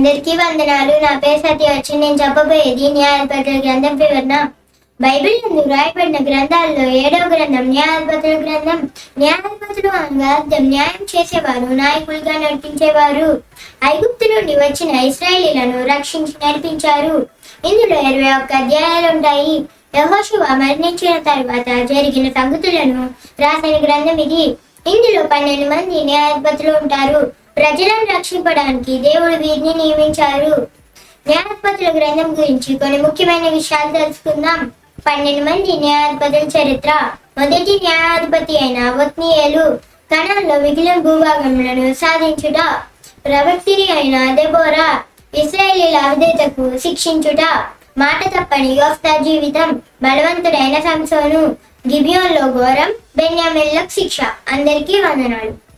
అందరికీ వందనాలు. నా పేరు సతి వచ్చి నేను చెప్పబోయేది న్యాయపత్రుల గ్రంథం వివరణ. బైబిల్ నందు రాయబడిన గ్రంథాల్లో ఏడవ గ్రంథం న్యాయపత్రుల గ్రంథం. న్యాయపత్రులు అనగా న్యాయం చేసేవారు నాయకులుగా నడిపించేవారు. ఐగుప్తు నుండి వచ్చిన ఇస్రాయేలీలను రక్షించి నడిపించారు. ఇందులో ఇరవై ఒక్క అధ్యాయాలు ఉంటాయి. యహోశివ మరణించిన తర్వాత జరిగిన సంగతులను రాసిన గ్రంథం ఇది. ఇందులో పన్నెండు మంది న్యాయాధిపతులు ఉంటారు. ప్రజలను రక్షింపడానికి దేవుడు వీరిని నియమించారు. న్యాయాధిపతుల గ్రంథం గురించి కొన్ని ముఖ్యమైన విషయాలు తెలుసుకుందాం. పన్నెండు మంది న్యాయాధిపతుల చరిత్ర. మొదటి న్యాయాధిపతి అయిన వత్నీయులు కణంలో మిగిలిన భూభాగములను సాధించుట. ప్రవక్తిని అయిన దెబోరా ఇస్రాయేలీల అవిధేతకు శిక్షించుట. మాట తప్పని యోఫ్తా జీవితం. బలవంతుడైన సంసోను. గిబియోన్లో ఘోరం. బెన్యామిన్లకు శిక్ష. అందరికీ వందనాలు.